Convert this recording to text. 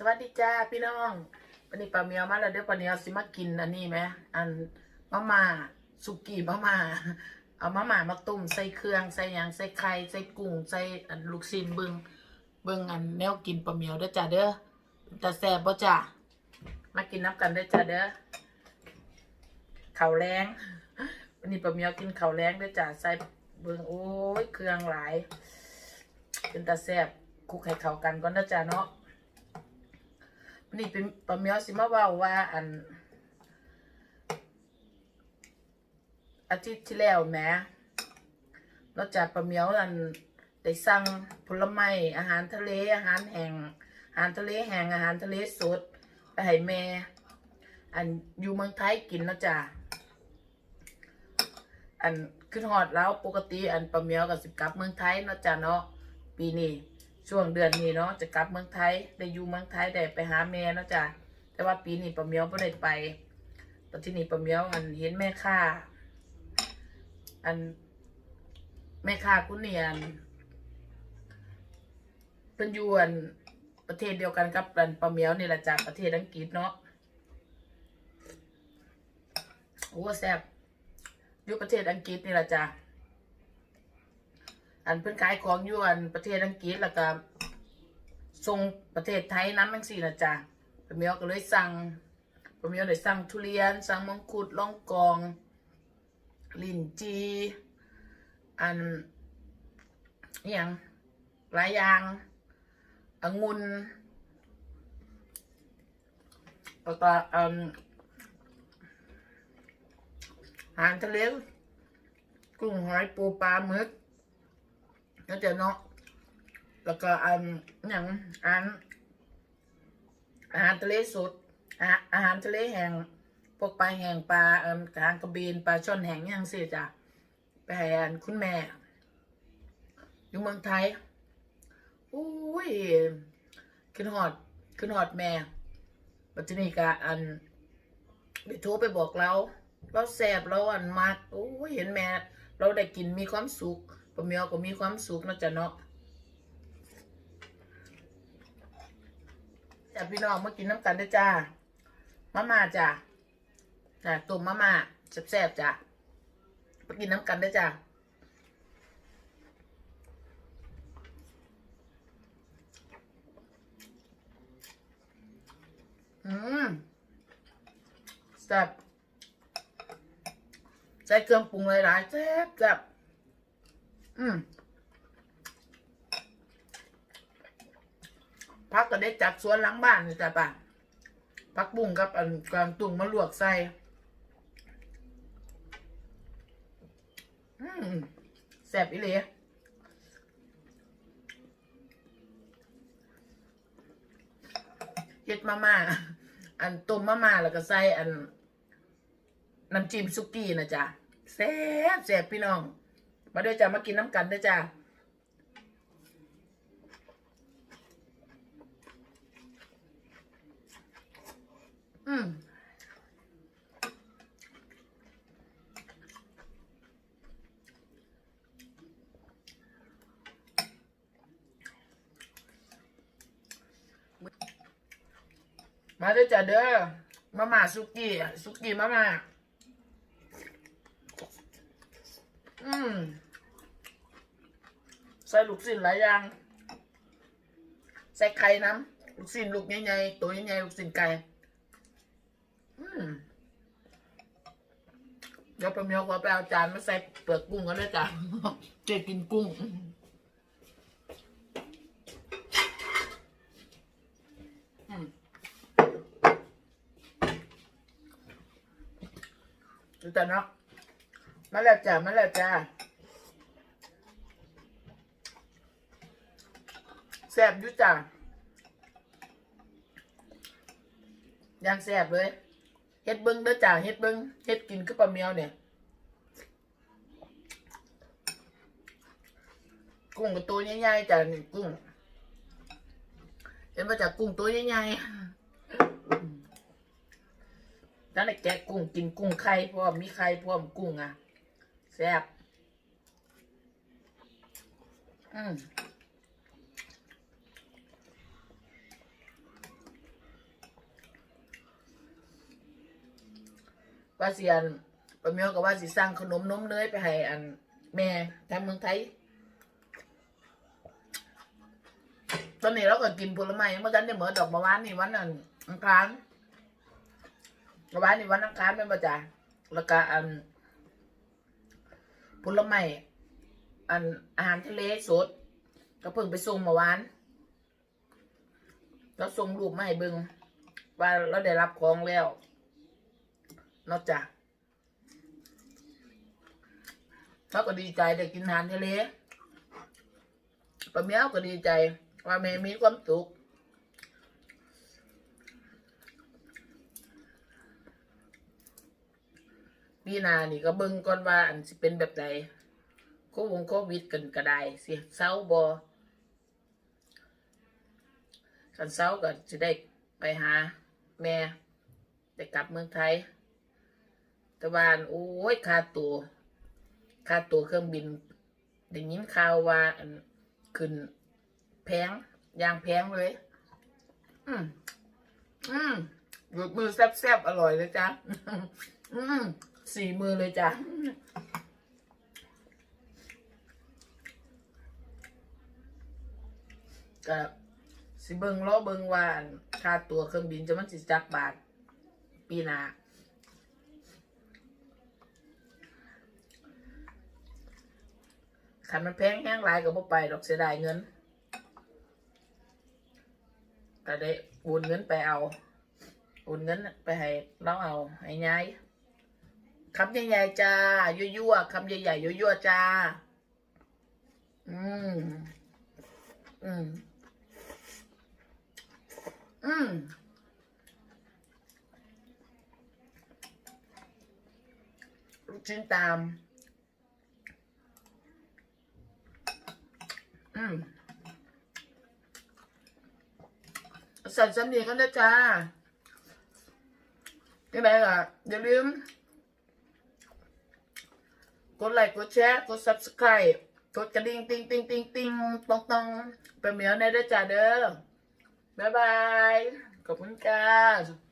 สวัสดีจ้าพี่น้องวันนี้ปลาเมียวมาแล้วเดี๋ยวปลาเมียวสิมากินอันนี้ไหมอันมะม่าสุกี้มะม่าเอามะม่ามาต้มใส่เครื่องใส่ยางใส่ไข่ใส่กุ้งใส่อันลูกชิ้นเบิงเบิงอันแนวกินปลาเมียวเด้อจ้าเด้อแต่แซ่บบ่จ้ามากินน้ำกันเด้อจ้าเด้อข้าวแรงวันนี้ปลาเมียวกินข้าวแรงเด้อจ้าใส่เบิงโอ้ยเครื่องหลาย เป็นตาแซ่บคลุกให้เข้ากันก่อนนะจ๊ะเนาะ นนี้เป็นปลาเมียวสิมาว่าว่าอัน อาทิตย์ที่แล้วแหมนอกจากปลาเมียวอันได้สั่งผลไม้อาหารทะเลอาหารแห้งอาหารทะเลแห้งอาหารทะเลสดไปให้แม่ อันอยู่เมืองไทยกินนะจ๊ะอันขึ้นหอดแล้วปกติอันปลาเมียวกับสิบกับเมืองไทยนะจ๊ะเนาะปีนี้ ช่วงเดือนนี้เนาะจะกลับเมืองไทยได้อยู่เมืองไทยได้ไปหาแม่เนาะจ้ะแต่ว่าปีนี้ป้าเมียวไม่ได้ไปตอนที่นี่ป้าเมียวอันเห็นแม่ค่า อันแม่ค่าคุณเนียนเป็นยู่อันประเทศเดียวกันกับอันป้าเมียวนี่แหละจากประเทศอังกฤษเนาะโอ้แซ่บอยู่ประเทศอังกฤษนี่แหละจ้ะ อันเพิ่นขายของอยู่อันประเทศอังกฤษแล้วก็ส่งประเทศไทยน้ำมังสี่นะจ๊ะปะเมียวก็เลยสั่งปะเมียวเลยสั่งทุเรียน สั่งมังคุดล่องกอง ลินจี อันอย่างหลายอย่างองุ่นแล้วก็อันอาหารทะเลกุ้งหอยปูปลาหมึก แล้วเดี๋ยวเนาะแล้วก็อันอย่างอันอาหารทะเลสดอาอาหารทะเลแห้งพวกปลาแห้งปลาเอ่อกางกระเบนปลาช่อนแห้งยังเสียจ้ะไปให้อันคุณแม่ อยู่เมืองไทยอุ้ยขึ้นหอดขึ้นหอดแม่ปัจจุบันกะอันไปโทรไปบอกเรา เราแสบเราอันมากโอ้ยเห็นแม่ เราได้กินมีความสุข ปะเมียวก็มีความสุขเนาะจ๊ะเนาะจ้าพี่น้องมากินน้ำกันด้วยจ้ามาม่าจ้าจ้าต้มมาม่าแซ่บๆจ้ามากินน้ำกันเด้วยจ้าอืมแซ่บใส่เครื่องปรุงหลายๆแซ่บแซ่บ อืมพักก็ได้จากสวนหลังบ้านนี่จ้ะป่ะพักบุ้งกับอันกลางตุ่งมาลวกใส่อืมแซ่บอีเลยเฮ็ดมาม่าอันต้มมาม่าแล้วก็ใส่อันน้ำจิ้มซุกี้นะจ๊ะแซ่บแซ่บพี่น้อง มาด้วยจ้ามากินน้ำกันด้วยจ้าอืมมาด้วยจ้าเด้อมาม่าซุกี้อะซุกี้มาม่าอืม ใส่ลูกชิ้นหลายอย่าง ใส่ไข่น้ำลูกชิ้นลูกใหญ่ๆตัวใหญ่ๆลูกชิ้นไก่เดี๋ยวไปเมียวก็ไปเอาจานมาใส่เปลือกกุ้งกันเลยจ้ะเจ๊กินกุ้งดูแต่เนาะมาแล้วจ้ะมาแล้วจ้า ซ่บยู่จ้ะยังแซ่บเลยเฮ็ดเบิ้งเด้อจ้าเฮ็ดเบิ้งเฮ็ดกินคือปลาเมียวเนี่ยกุ้งกับตัวใหญ่ๆจ้ะนี่กุ้งเห็นมาจากกุ้งตัวใหญ่ๆนั่นแหละแกะกุ้งกินกุ้งไข่พร้อมมีไข่พร้อมกุ้งอะแซ่บอืม ว่าสิอันปะเมียวก็ว่าสิสั่งขนมนมเนยไปให้อัน แม่ทางเมืองไทย ตอนนี้เราก็กินผลไม้ยังไม่กันได้เหมือนดอกมะวานนี่วันอันอังคารมะวานนี่วันอังคารเป็นประจาแล้วก็อันผลไม้อันอาหารทะเลสดก็เพิ่งไปส่งมาวานแล้วส่งรูปมาให้เบิงว่าเราได้รับของแล้ว นอกจากเราก็ดีใจได้กินอาหารทะเลป้าเมียวก็ดีใจ ว่าแม่มีความสุขปีหนานี่ก็เบิ่งก่อนว่าอันสิเป็นแบบใดโควงโควิดกันก็ได้สิเศร้าบอคันเศร้าก็จะได้ไปหาแม่ได้กลับเมืองไทย ต่ว่าอันโอ้ยค่าตัวค่าตัวเครื่องบินได้ยินข่าวว่าอันขึ้นแพงอย่างแพงเลย อืมอืมหยุดมือแซ่บๆอร่อยเลยจ้ะอืมสี่มือเลยจ้ะกับสิเบิงล้อเบิงวานค่าตัวเครื่องบินจะมันสิจักบาท ปีหน้า ขันมันแพงแห้งหลายก็บ่ไปดอกเสียดายเงินก็ได้โอนเงินไปเอาโอนเงินไปให้เราเอาให้ยายคำใหญ่ๆจ้ายั่วๆคำใหญ่ๆยั่วๆจ้า อืมอืมอืมลูกชิ้นตาม อืมสั่นสำเนียงกันนะจ้ายังไงล่ะอย่าลืม กดไลค์กดแชร์กด subscribe กดกระดิ่งติ๊งติ๊งติ๊งติ๊งตองตองเป็นเหมียวในด้วยจ้าเด้อบ๊ายบาย ขอบคุณค่ะ